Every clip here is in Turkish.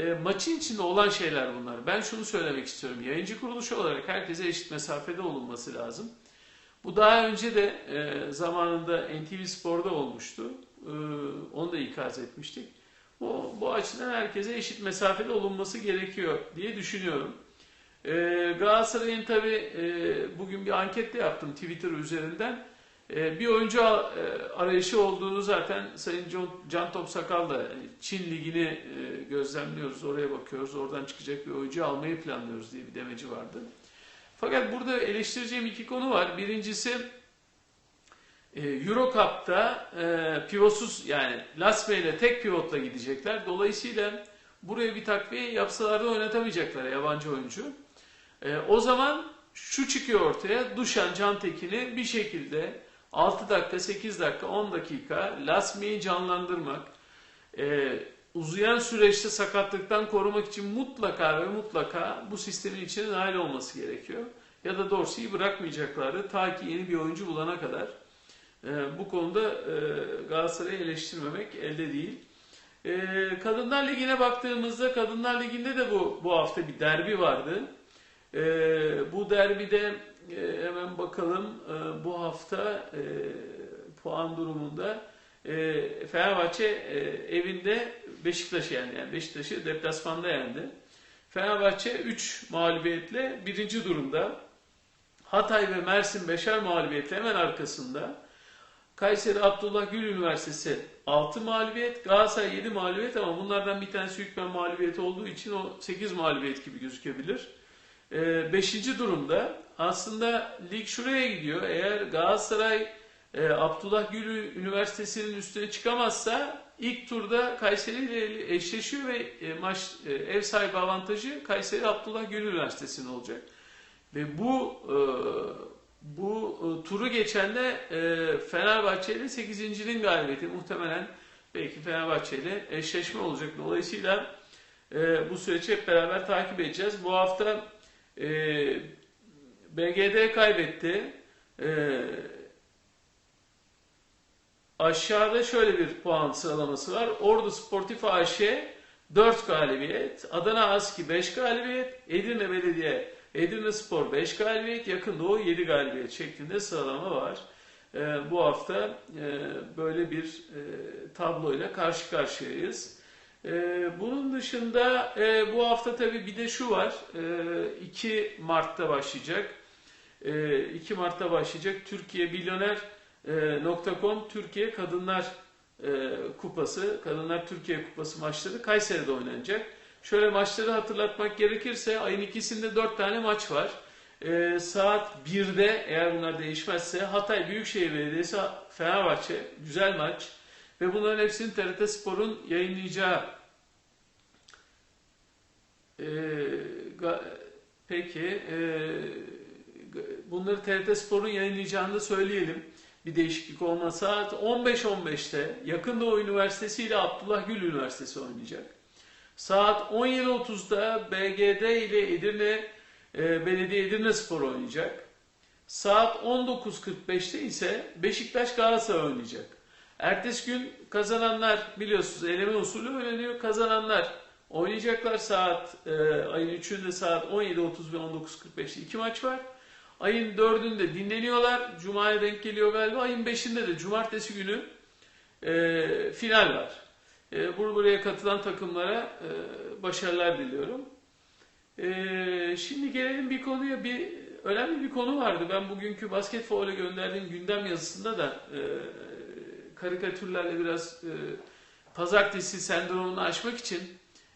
E, maçın içinde olan şeyler bunlar. Ben şunu söylemek istiyorum. Yayıncı kuruluş olarak herkese eşit mesafede olunması lazım. Bu daha önce de e, zamanında NTV Spor'da olmuştu. E, onu da ikaz etmiştik. Bu, bu açıdan herkese eşit mesafede olunması gerekiyor diye düşünüyorum. E, Galatasaray'ın tabi e, bugün bir anket de yaptım Twitter üzerinden. E, bir oyuncu e, arayışı olduğunu zaten Sayın Can, Can Topsakal da yani Çin Ligi'ni e, gözlemliyoruz, oraya bakıyoruz, oradan çıkacak bir oyuncu almayı planlıyoruz diye bir demeci vardı. Fakat burada eleştireceğim iki konu var. Birincisi e, Euro Cup'ta pivotsuz yani Lasme ile tek pivotla gidecekler. Dolayısıyla buraya bir takviye yapsalar da oynatamayacaklar yabancı oyuncu. O zaman şu çıkıyor ortaya. Duşan Cantekin'i bir şekilde 6 dakika, 8 dakika, 10 dakika Lasme'yi canlandırmak, e, uzayan süreçte sakatlıktan korumak için mutlaka ve mutlaka bu sistemin içine dahil olması gerekiyor. Ya da Dorsey'i bırakmayacaklardı ta ki yeni bir oyuncu bulana kadar. E, bu konuda e, Galatasaray'ı eleştirmemek elde değil. E, Kadınlar Ligi'ne baktığımızda Kadınlar Ligi'nde de bu bu hafta bir derbi vardı. E, bu derbide e, hemen bakalım e, bu hafta e, puan durumunda e, Fenerbahçe e, evinde Beşiktaş'ı yendi. Yani Beşiktaş'ı deplasmanda yendi. Fenerbahçe 3 mağlubiyetle birinci durumda. Hatay ve Mersin beşer mağlubiyetle hemen arkasında. Kayseri Abdullah Gül Üniversitesi 6 mağlubiyet, Galatasaray 7 mağlubiyet ama bunlardan bir tanesi hükmen mağlubiyet olduğu için o 8 mağlubiyet gibi gözükebilir. 5. durumda aslında lig şuraya gidiyor. Eğer Galatasaray e, Abdullah Gül Üniversitesi'nin üstüne çıkamazsa ilk turda Kayseri ile eşleşiyor ve e, maç e, ev sahibi avantajı Kayseri Abdullah Gül Üniversitesi'nin olacak. Ve bu e, bu e, turu geçen de e, Fenerbahçe ile 8.'nin galibiyeti muhtemelen belki Fenerbahçe ile eşleşme olacak. Dolayısıyla e, bu süreci hep beraber takip edeceğiz. Bu hafta e, BGD kaybetti. E, aşağıda şöyle bir puan sıralaması var. Ordu Sportif AŞ 4 galibiyet, Adana Aski 5 galibiyet, Edirne Belediye Edirne Spor 5 galibiyet, Yakın Doğu 7 galibiyet şeklinde sıralama var. Ee, bu hafta e, böyle bir e, tabloyla karşı karşıyayız. Ee, bunun dışında e, bu hafta tabii bir de şu var. E, 2 Mart'ta başlayacak. E, 2 Mart'ta başlayacak Türkiye Milyoner.com Türkiye Kadınlar e, Kupası, Kadınlar Türkiye Kupası maçları Kayseri'de oynanacak. Şöyle maçları hatırlatmak gerekirse ayın ikisinde 4 tane maç var. E, saat 1'de eğer bunlar değişmezse Hatay Büyükşehir Belediyesi Fenerbahçe güzel maç ve bunların hepsini TRT Spor'un yayınlayacağı e, ga- peki e, bunları TRT Spor'un yayınlayacağını da söyleyelim. Bir değişiklik olmaz. Saat 15.15'te Yakın Doğu Üniversitesi ile Abdullah Gül Üniversitesi oynayacak. Saat 17.30'da BGD ile Edirne e, Belediye Edirne Spor oynayacak. Saat 19.45'te ise Beşiktaş Galatasaray oynayacak. Ertesi gün kazananlar biliyorsunuz eleme usulü oynanıyor. Kazananlar oynayacaklar saat e, ayın 3'ünde saat 17.30 ve 19.45'te iki maç var. Ayın 4'ünde dinleniyorlar. Cuma'ya denk geliyor galiba. Ayın 5'inde de cumartesi günü e, final var. E, bur- buraya katılan takımlara e, başarılar diliyorum. E, şimdi gelelim bir konuya. Bir önemli bir konu vardı. Ben bugünkü basketbola gönderdiğim gündem yazısında da e, karikatürlerle biraz e, pazartesi sendromunu aşmak için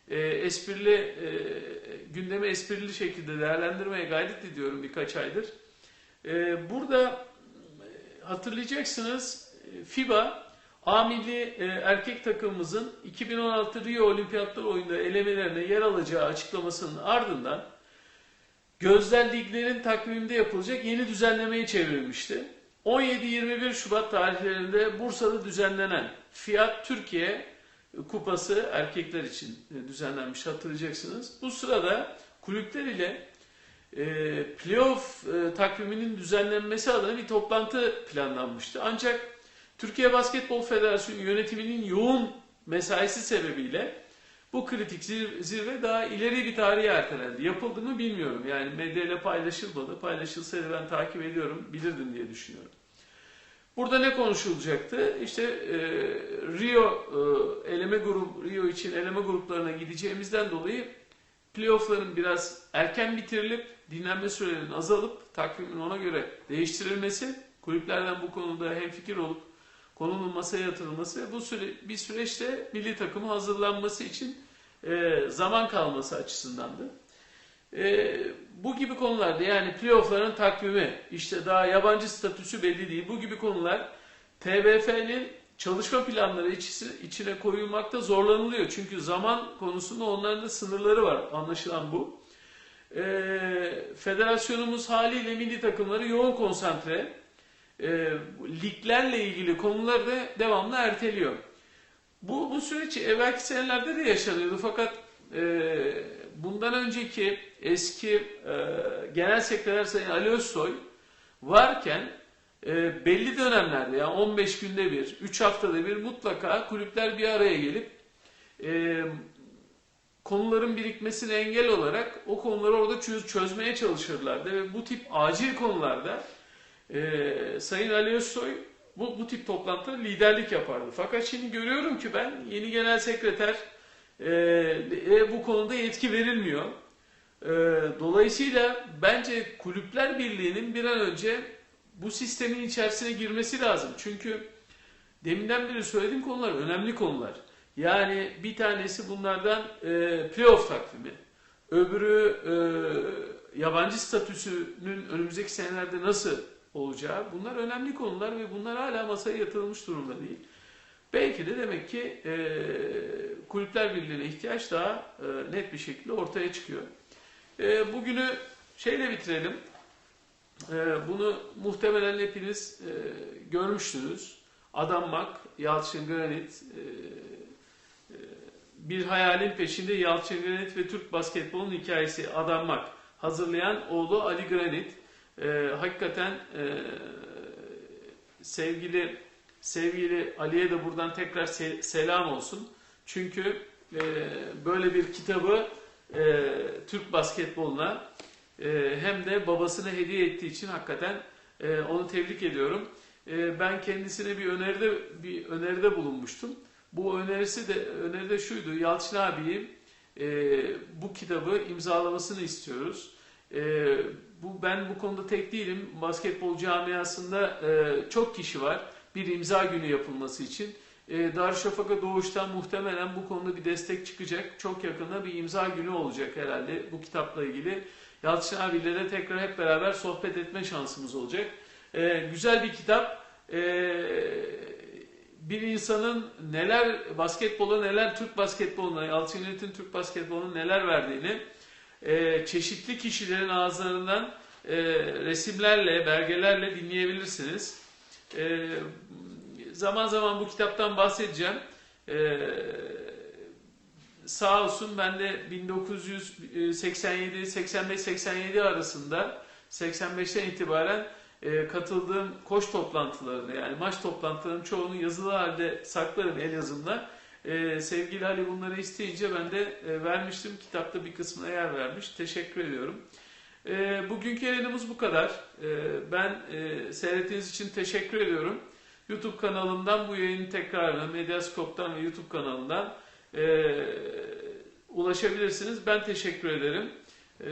e, esprili e, gündemi esprili şekilde değerlendirmeye gayret ediyorum birkaç aydır. E, burada e, hatırlayacaksınız e, FIBA A milli e, erkek takımımızın 2016 Rio Olimpiyatları oyunda elemelerine yer alacağı açıklamasının ardından Gözler Liglerin takviminde yapılacak yeni düzenlemeye çevrilmişti. 17-21 Şubat tarihlerinde Bursa'da düzenlenen Fiyat Türkiye Kupası erkekler için e, düzenlenmiş hatırlayacaksınız. Bu sırada kulüpler ile e, playoff e, takviminin düzenlenmesi adına bir toplantı planlanmıştı. Ancak Türkiye Basketbol Federasyonu yönetiminin yoğun mesaisi sebebiyle Bu kritik zir- zirve daha ileri bir tarihe ertelendi. Yapıldı mı bilmiyorum. Yani medyayla paylaşılmadı. Paylaşılsaydı ben takip ediyorum, bilirdim diye düşünüyorum. Burada ne konuşulacaktı? İşte e, Rio e, eleme grup Rio için eleme gruplarına gideceğimizden dolayı playoff'ların biraz erken bitirilip dinlenme sürelerinin azalıp takvimin ona göre değiştirilmesi, kulüplerden bu konuda hemfikir olup konunun masaya yatırılması ve bu süre, bir süreçte milli takımı hazırlanması için e, zaman kalması açısındandı. E, bu gibi konularda yani playoff'ların takvimi, işte daha yabancı statüsü belli değil. Bu gibi konular TBF'nin çalışma planları içine koyulmakta zorlanılıyor. Çünkü zaman konusunda onların da sınırları var. Anlaşılan bu. E, federasyonumuz haliyle milli takımları yoğun konsantre. E, liglerle ilgili konuları da devamlı erteliyor. Bu, bu süreç evvelki senelerde de yaşanıyordu fakat e, bundan önceki eski e, genel sekreter Sayın Ali Özsoy varken e, belli dönemlerde yani 15 günde bir, 3 haftada bir mutlaka kulüpler bir araya gelip e, konuların birikmesine engel olarak o konuları orada çöz, çözmeye çalışırlardı ve bu tip acil konularda e, Sayın Ali Özsoy bu, bu tip toplantıda liderlik yapardı. Fakat şimdi görüyorum ki ben yeni genel sekreter e, e, bu konuda yetki verilmiyor. E, dolayısıyla bence Kulüpler Birliği'nin bir an önce bu sistemin içerisine girmesi lazım. Çünkü deminden beri söylediğim konular önemli konular. Yani bir tanesi bunlardan e, playoff takvimi. Öbürü e, yabancı statüsünün önümüzdeki senelerde nasıl olacağı. Bunlar önemli konular ve bunlar hala masaya yatırılmış durumda değil. Belki de demek ki e, Kulüpler Birliği'ne ihtiyaç daha e, net bir şekilde ortaya çıkıyor. E, bugünü şeyle bitirelim. E, bunu muhtemelen hepiniz e, görmüşsünüz. Adanmak, Yalçın Granit, e, e, bir hayalin peşinde Yalçın Granit ve Türk basketbolunun hikayesi Adanmak hazırlayan oğlu Ali Granit. E, hakikaten e, sevgili sevgili Ali'ye de buradan tekrar se- selam olsun. Çünkü e, böyle bir kitabı e, Türk basketboluna e, hem de babasına hediye ettiği için hakikaten e, onu tebrik ediyorum. E, ben kendisine bir öneride bir öneride bulunmuştum. Bu önerisi de öneride şuydu. Yalçın abiyi e, bu kitabı imzalamasını istiyoruz. E, bu ben bu konuda tek değilim. Basketbol camiasında e, çok kişi var. Bir imza günü yapılması için. E, Darüşşafaka Doğuş'tan muhtemelen bu konuda bir destek çıkacak. Çok yakında bir imza günü olacak herhalde bu kitapla ilgili. Yalçın abiyle de tekrar hep beraber sohbet etme şansımız olacak. E, güzel bir kitap. E, bir insanın neler basketbola neler Türk basketboluna, Yalçın Yönet'in Türk basketboluna neler verdiğini e, çeşitli kişilerin ağızlarından e, resimlerle, belgelerle dinleyebilirsiniz. E, zaman zaman bu kitaptan bahsedeceğim. E, sağ olsun ben de 1987, 85-87 arasında 85'ten itibaren e, katıldığım koç toplantılarını yani maç toplantılarının çoğunu yazılı halde saklarım el yazımla. Ee, sevgili Ali bunları isteyince ben de e, vermiştim. Kitapta bir kısmına yer vermiş. Teşekkür ediyorum. Ee, bugünkü yayınımız bu kadar. Ee, ben e, seyrettiğiniz için teşekkür ediyorum. YouTube kanalımdan bu yayının tekrarını Medyascope'dan ve YouTube kanalından e, ulaşabilirsiniz. Ben teşekkür ederim. E,